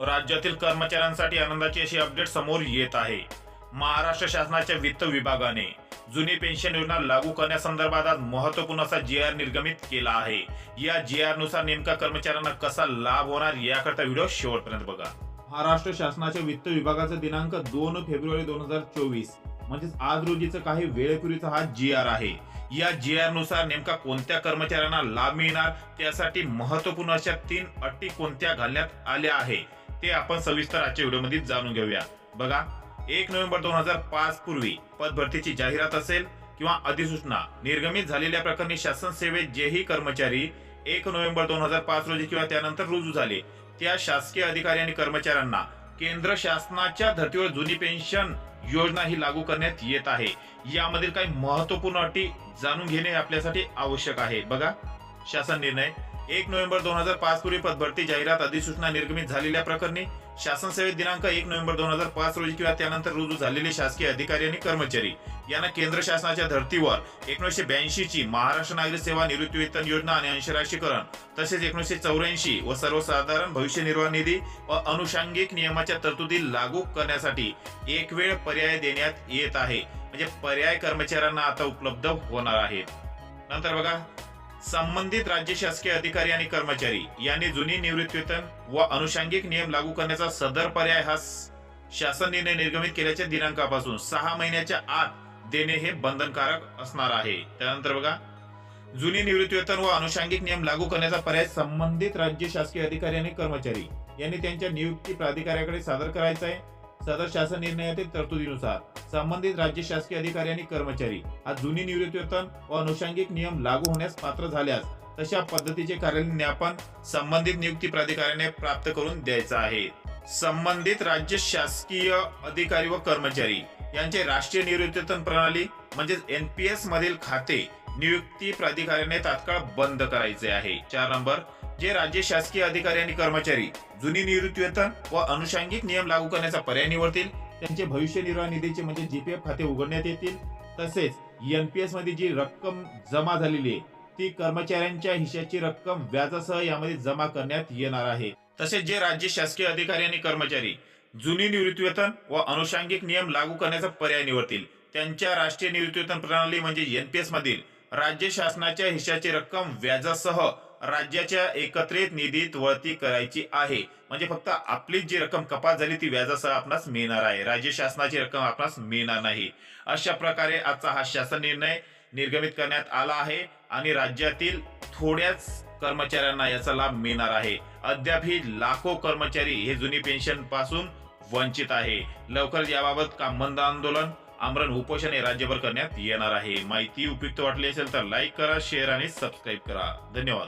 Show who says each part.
Speaker 1: राज्यातील कर्मचाऱ्यांसाठी आनंदाची अशी अपडेट समोर येत आहे. महाराष्ट्र शासनाच्या वित्त विभागाने जुनी पेन्शन योजना लागू करण्यासंदर्भात आज महत्त्वपूर्ण असा जी आर निर्गमित केला आहे. या जी आरनुसार नेमका कर्मचाऱ्यांना कसा लाभ होणार याकरता व्हिडिओ शेवटपर्यंत बघा. महाराष्ट्र शासनाच्या वित्त विभागाचा दिनांक दोन फेब्रुवारी दोन हजार चोवीस म्हणजेच आज रोजीचा काही वेळेपूर्वीचा हा जी आर आहे. या जी आरनुसार नेमका कोणत्या कर्मचाऱ्यांना लाभ मिळणार त्यासाठी महत्त्वपूर्ण अशा तीन अटी कोणत्या घालण्यात आल्या आहे. ते आपण सविस्तर आजच्या व्हिडिओमध्ये जाणून घेऊया. बघा एक नोव्हेंबर दोन हजार पाच पूर्वी पदभरतीची जाहिरात असेल किंवा अधिसूचना निर्गमित झालेल्या प्रकरणी शासन सेवेत जेही कर्मचारी एक नोव्हेंबर दोन हजार पाच रोजी किंवा त्यानंतर रुजू झाले त्या शासकीय अधिकारी आणि कर्मचाऱ्यांना केंद्र शासनाच्या धर्तीवर जुनी पेन्शन योजना ही लागू करण्यात येत आहे. यामधील काही महत्त्वपूर्ण अटी जाणून घेणे आपल्यासाठी आवश्यक आहे. बघा शासन निर्णय एक नोव्हेंबर दोन हजार पाच पूर्वी पदभरती जाहिरात अधिसूचना निर्गमित झालेल्या प्रकरणी शासन सेवेत दिनांक एक नोव्हेंबर दोन हजार पाच रोजी किंवा त्यानंतर रुजू झालेले शासकीय अधिकारी आणि कर्मचारी. यांना केंद्र शासनाच्या धर्तीवर एकोणीसशे ब्याऐंशी ची महाराष्ट्र नागरिक सेवा निवृत्ती वेतन योजना आणि अंशराशीकरण तसेच एकोणीसशे चौऱ्याऐंशी व सर्वसाधारण भविष्य निर्वाह निधी व अनुषंगिक नियमाच्या तरतुदी लागू करण्यासाठी एक वेळ पर्याय देण्यात येत आहे. म्हणजे पर्याय कर्मचाऱ्यांना आता उपलब्ध होणार आहेत. नंतर बघा संबंधित राज्य शासकीय अधिकारी आणि कर्मचारी यांनी जुनी निवृत्तीवेतन व अनुषंगिक नियम लागू करण्याचा सदर पर्याय हा शासन निर्णय निर्गमित केल्याच्या दिनांकापासून सहा महिन्याच्या आत देणे हे बंधनकारक असणार आहे. त्यानंतर बघा. जुनी निवृत्तीवेतन व अनुषंगिक नियम लागू करण्याचा पर्याय संबंधित राज्य शासकीय अधिकारी आणि कर्मचारी यांनी त्यांच्या नियुक्ती प्राधिकाऱ्याकडे सादर करायचा आहे. सदर शासन निर्णयातील तरतुदीनुसार. संबंधित राज्य शासकीय अधिकारी आणि कर्मचारी हा जुनी निवृत्तीवेतन व अनुषंगिक नियम लागू होण्यास पात्र झाल्यास तशा पद्धतीचे कार्यान्वयन संबंधित नियुक्ती प्राधिकाऱ्याने प्राप्त करून द्यायचा आहे. संबंधित राज्य शासकीय अधिकारी व कर्मचारी यांचे राष्ट्रीय निवृत्तीवेतन प्रणाली म्हणजेच एनपीएस मधील खाते नियुक्ती प्राधिकाऱ्याने तात्काळ बंद करायचे आहे. चार नंबर जे राज्य शासकीय अधिकारी आणि कर्मचारी जुनी निवृत्तीवेतन व अनुषंगिक नियम लागू करण्याचा पर्याय निवडतील त्यांचे भविष्य निर्वाह निधीचे म्हणजे जीपीएफ खाते उघडण्यात येतील. तसेच एनपीएसमध्ये जी रक्कम जमा झालेली आहे ती कर्मचाऱ्यांच्या हिश्याची रक्कम व्याजासह यामध्ये जमा करण्यात येणार आहे. तसेच जे राज्य शासकीय अधिकारी आणि कर्मचारी जुनी निवृत्तीवेतन व अनुषंगिक नियम लागू करण्याचा पर्याय निवडतील. त्यांच्या राष्ट्रीय निवृत्तीवेतन प्रणाली म्हणजे एनपीएस मधील राज्य शासनाच्या हिश्श्याची रक्कम व्याजासह राज्याच्या एकत्रित निधीत वळती करायची आहे. म्हणजे फक्त आपली जी रक्कम कपात झाली ती व्याजासह आपणास मिळणार आहे. राज्य शासनाची रक्कम आपणास मिळणार नाही. अशा प्रकारे आजचा हा शासन निर्णय निर्गमित करण्यात आला आहे आणि राज्यातील थोड्याच कर्मचाऱ्यांना याचा लाभ मिळणार आहे. अद्याप ही लाखो कर्मचारी हे जुनी पेन्शनपासून वंचित आहे. लवकर याबाबत काम बंद आंदोलन आमरण उपोषण हे राज्यभर करण्यात येणार आहे. माहिती उपयुक्त वाटली असेल तर लाईक करा शेअर आणि सबस्क्राईब करा. धन्यवाद.